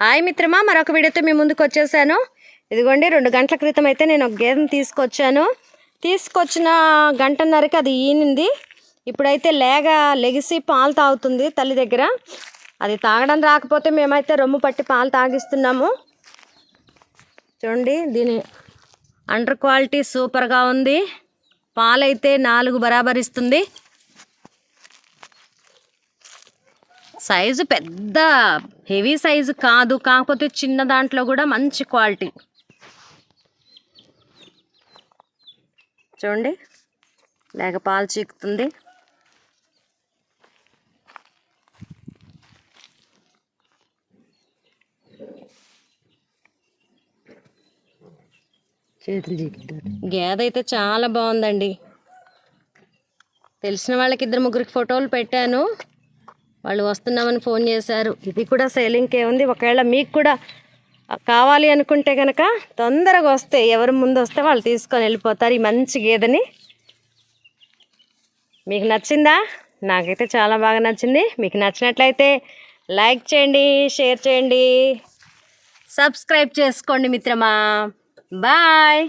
Hi మిత్రమా మరొక వీడియోతో మీ ముందుకు వచ్చేసాను. ఇదిగోండి రెండు గంటల క్రితం అయితే నేను ఒక గేదెను తీసుకొచ్చాను. తీసుకొచ్చిన గంటన్నరకి అది ఈనింది. ఇప్పుడైతే లేగ లెగిసి పాలు తాగుతుంది తల్లి దగ్గర. అది తాగడం రాకపోతే మేమైతే రొమ్ము పట్టి పాలు తాగిస్తున్నాము. చూడండి దీని అండర్ క్వాలిటీ సూపర్గా ఉంది. పాలైతే నాలుగు బరాబర్ సైజు పెద్ద హెవీ సైజు కాదు. కాకపోతే చిన్న దాంట్లో కూడా మంచి క్వాలిటీ. చూడండి. లేక పాలు చీకుతుంది. చేతులు గేదె అయితే చాలా బాగుందండి. తెలిసిన వాళ్ళకి ఇద్దరు ముగ్గురికి ఫోటోలు పెట్టాను. వాళ్ళు వస్తున్నామని ఫోన్ చేశారు. ఇది కూడా సేలింగ్కే ఉంది. ఒకవేళ మీకు కూడా కావాలి అనుకుంటే కనుక తొందరగా వస్తే ఎవరు ముందు వస్తే వాళ్ళు తీసుకొని వెళ్ళిపోతారు ఈ మంచి గేదెని. మీకు నచ్చిందా? నాకైతే చాలా బాగా నచ్చింది. మీకు నచ్చినట్లయితే లైక్ చేయండి షేర్ చేయండి. సబ్స్క్రైబ్ చేసుకోండి మిత్రమా. బాయ్.